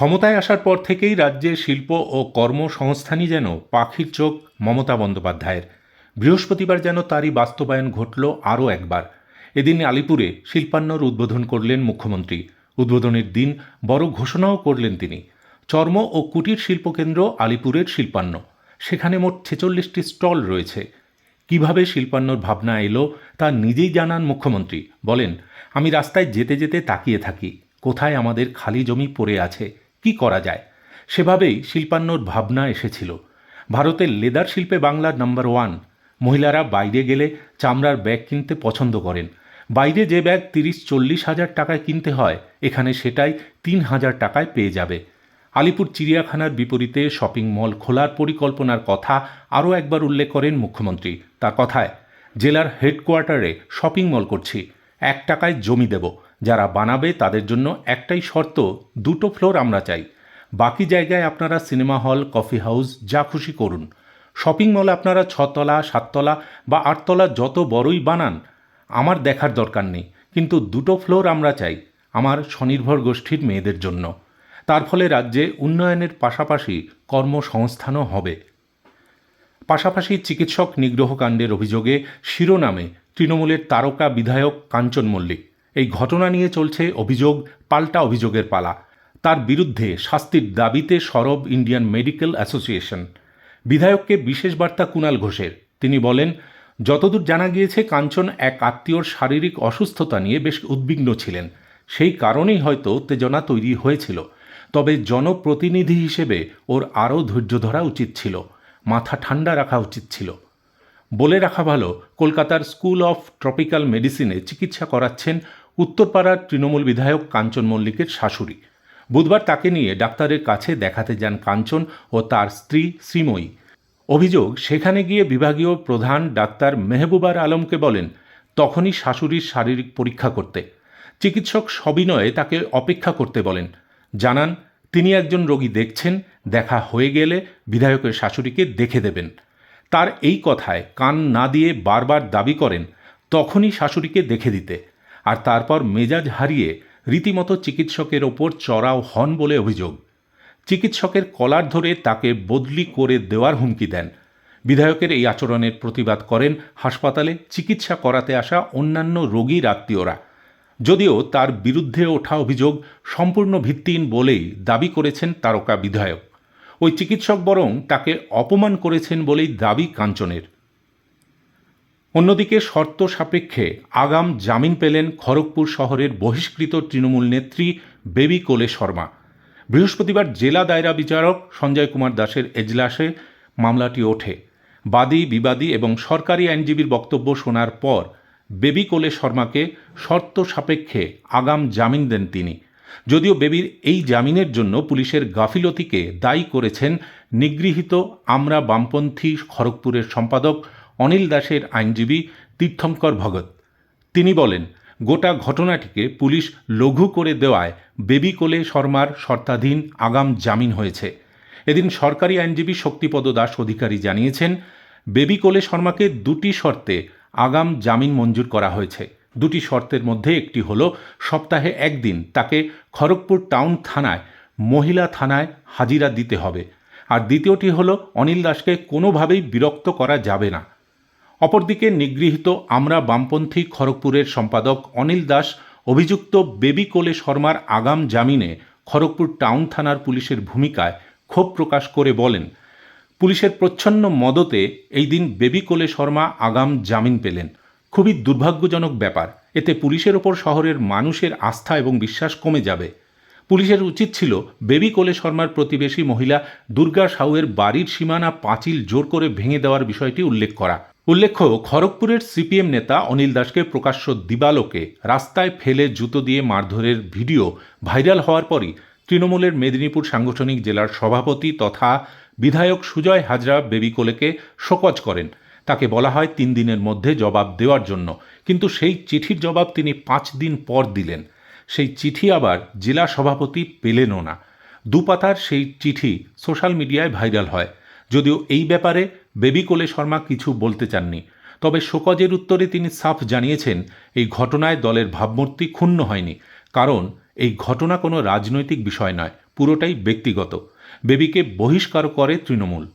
ক্ষমতায় আসার পর থেকেই রাজ্যের শিল্প ও কর্মসংস্থানই যেন পাখির চোখ মমতা বন্দ্যোপাধ্যায়ের। বৃহস্পতিবার যেন তারই বাস্তবায়ন ঘটল আরও একবার। এদিন আলিপুরে শিল্পান্নর উদ্বোধন করলেন মুখ্যমন্ত্রী। উদ্বোধনের দিন বড় ঘোষণাও করলেন তিনি। চর্ম ও কুটির শিল্পকেন্দ্র আলিপুরের শিল্পান্ন। সেখানে মোট ছেচল্লিশটি স্টল রয়েছে। কীভাবে শিল্পান্নর ভাবনা এলো তা নিজেই জানান মুখ্যমন্ত্রী। বলেন, আমি রাস্তায় যেতে যেতে তাকিয়ে থাকি। কোথায় আমাদের খালি জমি পড়ে আছে? কি করা যায়? সেভাবেই শিল্পান্নর ভাবনা এসেছিল। ভারতের লেদার শিল্পে বাংলার নাম্বার ওয়ান মহিলারা বাইরে গেলে চামড়ার ব্যাগ কিনতে পছন্দ করেন। বাইরে যে ব্যাগ তিরিশ, চল্লিশ হাজার টাকায় কিনতে হয়, এখানে সেটাই তিন হাজার টাকায় পেয়ে যাবে। আলিপুর চিড়িয়াখানার বিপরীতে শপিং মল খোলার পরিকল্পনার কথা আরও একবার উল্লেখ করেন মুখ্যমন্ত্রী। তার কথায়, জেলার হেডকোয়ার্টারে শপিং মল করছি। এক টাকায় জমি দেব। যারা বানাবে তাদের জন্য একটাই শর্ত, দুটো ফ্লোর আমরা চাই। বাকি জায়গায় আপনারা সিনেমা হল, কফি হাউস, যা খুশি করুন। শপিং মলে আপনারা ছতলা, সাততলা বা আটতলা যত বড়ই বানান, আমার দেখার দরকার নেই। কিন্তু দুটো ফ্লোর আমরা চাই, আমার স্বনির্ভর গোষ্ঠীর মেয়েদের জন্য। তার ফলে রাজ্যে উন্নয়নের পাশাপাশি কর্মসংস্থানও হবে। পাশাপাশি চিকিৎসক নিগ্রহকাণ্ডের অভিযোগে শিরোনামে তৃণমূলের তারকা বিধায়ক কাঞ্চন মল্লিক। এই ঘটনা নিয়ে চলছে অভিযোগ, পাল্টা অভিযোগের পালা। তার বিরুদ্ধে শাস্তির দাবিতে সরব ইন্ডিয়ান মেডিকেল অ্যাসোসিয়েশন। বিধায়ককে বিশেষ বার্তা কুণাল ঘোষের। তিনি বলেন, যতদূর জানা গিয়েছে, কাঞ্চন এক আত্মীয়র শারীরিক অসুস্থতা নিয়ে বেশ উদ্বিগ্ন ছিলেন। সেই কারণেই হয়তো উত্তেজনা তৈরি হয়েছিল। তবে জনপ্রতিনিধি হিসেবে ওর আরও ধৈর্য ধরা উচিত ছিল। মাথা ঠান্ডা রাখা উচিত ছিল। বলে রাখা ভালো, কলকাতার স্কুল অফ ট্রপিক্যাল মেডিসিনে চিকিৎসা করাচ্ছেন উত্তরপাড়ার তৃণমূল বিধায়ক কাঞ্চন মল্লিকের শাশুড়ি। বুধবার তাকে নিয়ে ডাক্তারের কাছে দেখাতে যান কাঞ্চন ও তার স্ত্রী শ্রীময়ী। অভিযোগ, সেখানে গিয়ে বিভাগীয় প্রধান ডাক্তার মেহবুবার আলমকে বলেন, তখনই শাশুড়ির শারীরিক পরীক্ষা করতে। চিকিৎসক সবিনয়ে তাকে অপেক্ষা করতে বলেন। জানান, তিনি একজন রোগী দেখছেন, দেখা হয়ে গেলে বিধায়কের শাশুড়িকে দেখে দেবেন। তার এই কথায় কান না দিয়ে বারবার দাবি করেন, তখনই শাশুড়িকে দেখে দিতে। আর তারপর মেজাজ হারিয়ে রীতিমতো চিকিৎসকের ওপর চড়াও হন বলে অভিযোগ। চিকিৎসকের কলার ধরে তাকে বদলি করে দেওয়ার হুমকি দেন। বিধায়কের এই আচরণের প্রতিবাদ করেন হাসপাতালে চিকিৎসা করাতে আসা অন্যান্য রোগীর আত্মীয়রা। যদিও তার বিরুদ্ধে ওঠা অভিযোগ সম্পূর্ণ ভিত্তিহীন বলেই দাবি করেছেন তারকা বিধায়ক। ওই চিকিৎসক বরং তাকে অপমান করেছেন বলেই দাবি কাঞ্চনের। অন্যদিকে শর্ত সাপেক্ষে আগাম জামিন পেলেন খড়গপুর শহরের বহিষ্কৃত তৃণমূল নেত্রী বেবি কোলে শর্মা। বৃহস্পতিবার জেলা দায়রা বিচারক সঞ্জয় কুমার দাসের এজলাসে মামলাটি ওঠে। বাদী, বিবাদী এবং সরকারি আইনজীবীর বক্তব্য শোনার পর বেবি কোলে শর্মাকে শর্ত সাপেক্ষে আগাম জামিন দেন তিনি। যদিও বেবির এই জামিনের জন্য পুলিশের গাফিলতিকে দায়ী করেছেন নিগৃহীত আমরা বামপন্থী খড়গপুরের সম্পাদক অনিল দাসের আইনজীবী তীর্থঙ্কর ভগত তিনি বলেন, গোটা ঘটনাটিকে পুলিশ লঘু করে দেওয়ায় বেবি কোলে শর্মার শর্তাধীন আগাম জামিন হয়েছে। এদিন সরকারি আইনজীবী শক্তিপদ দাস অধিকারী জানিয়েছেন, বেবি কোলে শর্মাকে দুটি শর্তে আগাম জামিন মঞ্জুর করা হয়েছে। দুটি শর্তের মধ্যে একটি হলো, সপ্তাহে একদিন তাকে খড়গপুর টাউন থানায়, মহিলা থানায় হাজিরা দিতে হবে। আর দ্বিতীয়টি হলো, অনিল দাসকে কোনোভাবেই বিরক্ত করা যাবে না। অপরদিকে নিগৃহীত আমরা বামপন্থী খড়গপুরের সম্পাদক অনিল দাস, অভিযুক্ত বেবি কোলে শর্মার আগাম জামিনে খড়গপুর টাউন থানার পুলিশের ভূমিকায় ক্ষোভ প্রকাশ করে বলেন, পুলিশের প্রচ্ছন্ন মদতে এই দিন বেবি কোলে শর্মা আগাম জামিন পেলেন। খুবই দুর্ভাগ্যজনক ব্যাপার। এতে পুলিশের ওপর শহরের মানুষের আস্থা এবং বিশ্বাস কমে যাবে। পুলিশের উচিত ছিল বেবি কোলে শর্মার প্রতিবেশী মহিলা দুর্গা সাউয়ের বাড়ির সীমানা পাঁচিল জোর করে ভেঙে দেওয়ার বিষয়টি উল্লেখ করা। উল্লেখ্য, খড়গপুরের সিপিএম নেতা অনিল দাসকে প্রকাশ্য দিবালোকে রাস্তায় ফেলে জুতো দিয়ে মারধরের ভিডিও ভাইরাল হওয়ার পরই তৃণমূলের মেদিনীপুর সাংগঠনিক জেলার সভাপতি তথা বিধায়ক সুজয় হাজরা বেবি কোলেকে শোকজ করেন। তাকে বলা হয় তিন দিনের মধ্যে জবাব দেওয়ার জন্য। কিন্তু সেই চিঠির জবাব তিনি পাঁচ দিন পর দিলেন। সেই চিঠি আবার জেলা সভাপতি পেলেনও না। দুপাতার সেই চিঠি সোশ্যাল মিডিয়ায় ভাইরাল হয়। যদিও এই ব্যাপারে বেবি কোলে শর্মা কিছু বলতে চাননি। তবে শোকজের উত্তরে তিনি সাফ জানিয়েছেন, এই ঘটনায় দলের ভাবমূর্তি ক্ষুণ্ণ হয়নি। কারণ, এই ঘটনা কোনো রাজনৈতিক বিষয় নয়, পুরোটাই ব্যক্তিগত। বেবিকে বহিষ্কার করে তৃণমূল।